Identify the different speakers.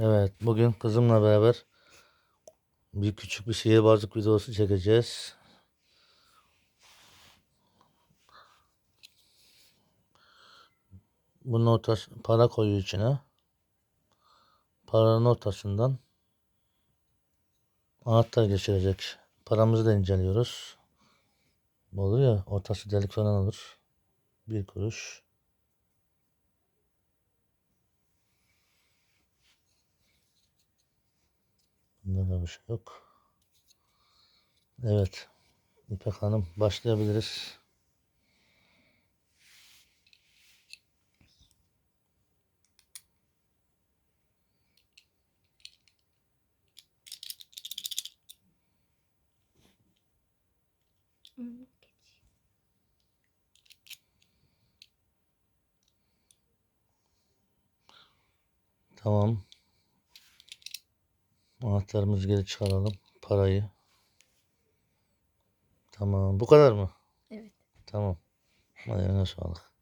Speaker 1: Evet, bugün kızımla beraber bir küçük bir sihirbazlık videosu çekeceğiz. Bunun ortası para koyuyor içine. Paranın ortasından anahtar geçirecek. Paramızı da inceliyoruz. Olur ya, ortası delik falan olur. Bir kuruş. Bunda da bir şey yok. Evet. İpek Hanım başlayabiliriz. Tamam. Anahtarımızı geri çıkaralım. Parayı. Tamam. Bu kadar mı?
Speaker 2: Evet.
Speaker 1: Tamam. Hadi sağlık.